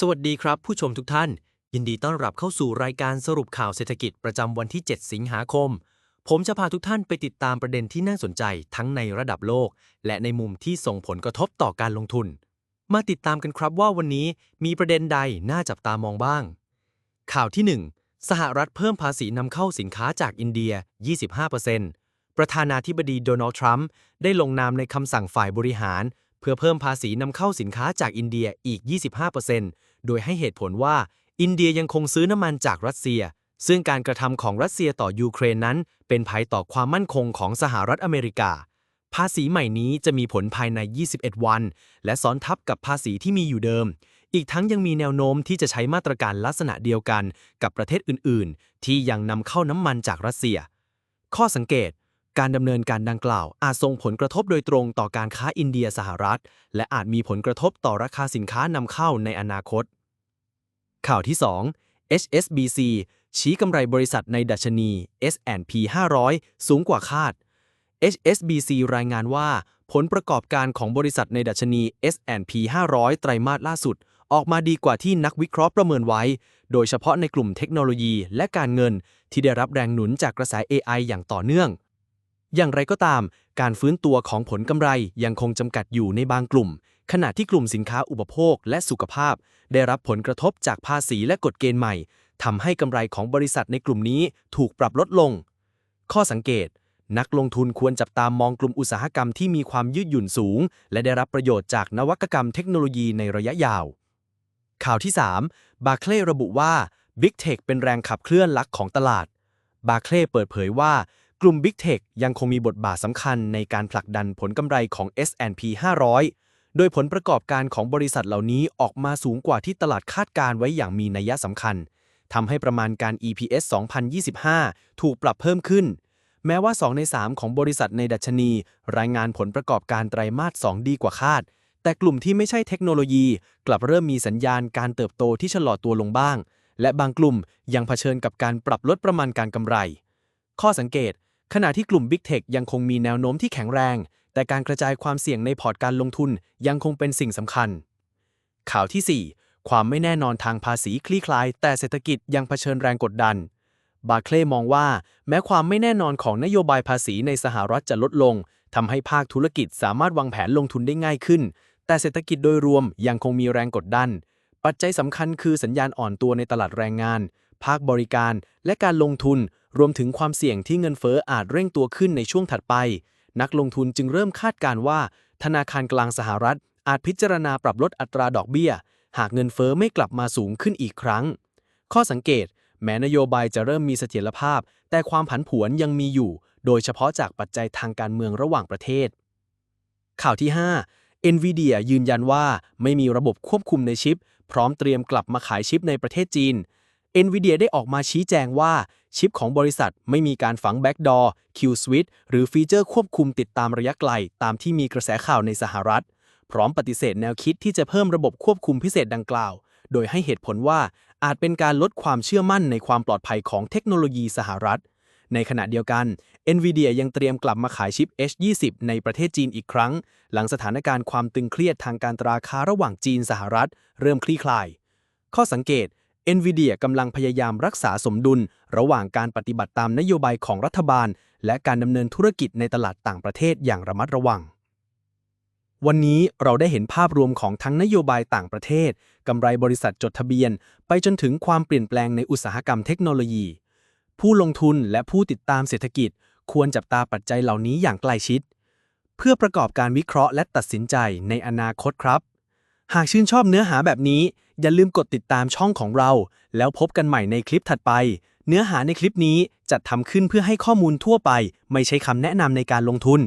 สวัสดีครับ ผู้ชมทุกท่าน ยินดีต้อนรับเข้าสู่รายการสรุปข่าวเศรษฐกิจประจำวันที่ 7 สิงหาคม ผมจะพาทุกท่านไปติดตามประเด็นที่น่าสนใจทั้งในระดับโลก และในมุมที่ส่งผลกระทบต่อการลงทุน มาติดตามกันครับว่าวันนี้มีประเด็นใดน่าจับตามองบ้าง ข่าวที่ 1 สหรัฐเพิ่มภาษีนำเข้าสินค้าจากอินเดีย 25%ประธานาธิบดีโดนัลด์ทรัมป์ได้ลงนามในคำสั่งฝ่ายบริหาร พื่อเพิ่มภาษีนำเข้าสินค้าจากอินเดียอีก 25%โดยให้เหตุผลว่า อินเดียยังคงซื้อน้ำมันจากรัสเซีย ซึ่งการกระทำของรัสเซียต่อยูเครนนั้น เป็นภัยต่อความมั่นคงของสหรัฐอเมริกา ภาษีใหม่นี้จะมีผลภายใน 21 วัน และซ้อนทับกับภาษีที่มีอยู่เดิม อีกทั้งยังมีแนวโน้มที่จะใช้มาตรการลักษณะเดียวกันกับประเทศอื่น ๆ ที่ยังนำเข้าน้ำมันจากรัสเซีย ข้อสังเกต การดำเนินการดังกล่าว อาจส่งผลกระทบโดยตรงต่อการค้าอินเดียสหรัฐ และอาจมีผลกระทบต่อราคาสินค้านำเข้าในอนาคต ข่าวที่ 2 HSBC ชี้กำไรบริษัทในดัชนี S&P 500 สูงกว่าคาด HSBC รายงานว่า ผลประกอบการของบริษัทในดัชนี S&P 500 ไตรมาสล่าสุด ออกมาดีกว่าที่นักวิเคราะห์ประเมินไว้ โดยเฉพาะในกลุ่มเทคโนโลยีและการเงินที่ได้รับแรงหนุนจากกระแส AI อย่างต่อเนื่อง อย่างไรก็ตาม การฟื้นตัวของผลกำไรยังคงจำกัดอยู่ในบางกลุ่ม ขณะที่กลุ่มสินค้าอุปโภคและสุขภาพ ได้รับผลกระทบจากภาษีและกฎเกณฑ์ใหม่ทำให้กำไรของบริษัทในกลุ่มนี้ถูกปรับลดลง ข้อสังเกต นักลงทุนควรจับตามมองกลุ่มอุตสาหกรรมที่มีความยืดหยุ่นสูง และได้รับประโยชน์จากนวัตกรรมเทคโนโลยีในระยะยาว ข่าวที่ 3 บาเคลระบุว่า Big Tech เป็นแรงขับเคลื่อนหลักของตลาด บาเคลเปิดเผยว่า ลุ่ม Big Tech ยังคงมีบทบาทสำคัญในการผลักดันผลกำไรของ S&P 500 โดยผลประกอบการของบริษัทเหล่านี้ออกมาสูงกว่าที่ตลาดคาดการไว้อย่างมีนัยสำคัญทำให้ประมาณการ EPS 2025 ถูกปรับเพิ่มขึ้น แม้ว่า 2 ใน 3 ของบริษัทในดัชนี รายงานผลประกอบการไตรมาส 2 ดีกว่าคาด แต่กลุ่มที่ไม่ใช่เทคโนโลยี กลับเริ่มมีสัญญาณการเติบโตที่ชะลอตัวลงบ้าง และบางกลุ่มยังเผชิญกับการปรับลดประมาณการกำไร ข้อสังเกต ขณะที่กลุ่ม Big Tech ยังคงมีแนวโน้มที่แข็งแรง แต่การกระจายความเสี่ยงในพอร์ตการลงทุนยังคงเป็นสิ่งสำคัญ ข่าวที่ 4 ความไม่แน่นอนทางภาษีคลี่คลาย แต่เศรษฐกิจยังเผชิญแรงกดดัน บาเคลมองว่า แม้ความไม่แน่นอนของนโยบายภาษีในสหรัฐจะลดลงทำให้ภาคธุรกิจสามารถวางแผนลงทุนได้ง่ายขึ้น แต่เศรษฐกิจโดยรวมยังคงมีแรงกดดัน ปัจจัยสำคัญคือสัญญาณอ่อนตัวในตลาดแรงงาน ภาคบริการ และการลงทุน รวมถึงความเสี่ยงที่เงินเฟ้ออาจเร่งตัวขึ้นในช่วงถัดไป นักลงทุนจึงเริ่มคาดการณ์ว่า ธนาคารกลางสหรัฐ อาจพิจารณาปรับลดอัตราดอกเบี้ย หากเงินเฟ้อไม่กลับมาสูงขึ้นอีกครั้ง ข้อสังเกต แม้นโยบายจะเริ่มมีเสถียรภาพ แต่ความผันผวนยังมีอยู่ โดยเฉพาะจากปัจจัยทางการเมืองระหว่างประเทศ ข่าวที่ 5 NVIDIA ยืนยันว่าไม่มีระบบควบคุมในชิป พร้อมเตรียมกลับมาขายชิปในประเทศจีน NVIDIA ได้ออกมาชี้แจงว่า ชิปของบริษัทไม่มีการฝัง Backdoor Q Switch หรือฟีเจอร์ควบคุมติดตามระยะไกล ตามที่มีกระแสข่าวในสหรัฐ พร้อมปฏิเสธแนวคิดที่จะเพิ่มระบบควบคุมพิเศษดังกล่าว โดยให้เหตุผลว่าอาจเป็นการลดความเชื่อมั่นในความปลอดภัยของเทคโนโลยีสหรัฐ ในขณะเดียวกัน NVIDIA ยังเตรียมกลับมาขายชิป H20 ในประเทศจีนอีกครั้ง หลังสถานการณ์ความตึงเครียดทางการตราค้าระหว่างจีนสหรัฐ เริ่มคลี่คลาย ข้อสังเกต NVIDIA กำลังพยายามรักษาสมดุล ระหว่างการปฏิบัติตามนโยบายของรัฐบาล และการดำเนินธุรกิจในตลาดต่างประเทศอย่างระมัดระวัง วันนี้เราได้เห็นภาพรวมของทั้งนโยบายต่างประเทศ กำไรบริษัทจดทะเบียน ไปจนถึงความเปลี่ยนแปลงในอุตสาหกรรมเทคโนโลยี ผู้ลงทุนและผู้ติดตามเศรษฐกิจ ควรจับตาปัจจัยเหล่านี้อย่างใกล้ชิด เพื่อประกอบการวิเคราะห์และตัดสินใจในอนาคตครับ หากชื่นชอบเนื้อหาแบบนี้ อย่าลืมกดติดตามช่องของเรา แล้วพบกันใหม่ในคลิปถัดไป เนื้อหาในคลิปนี้จัดทำขึ้นเพื่อให้ข้อมูลทั่วไป ไม่ใช่คำแนะนำในการลงทุน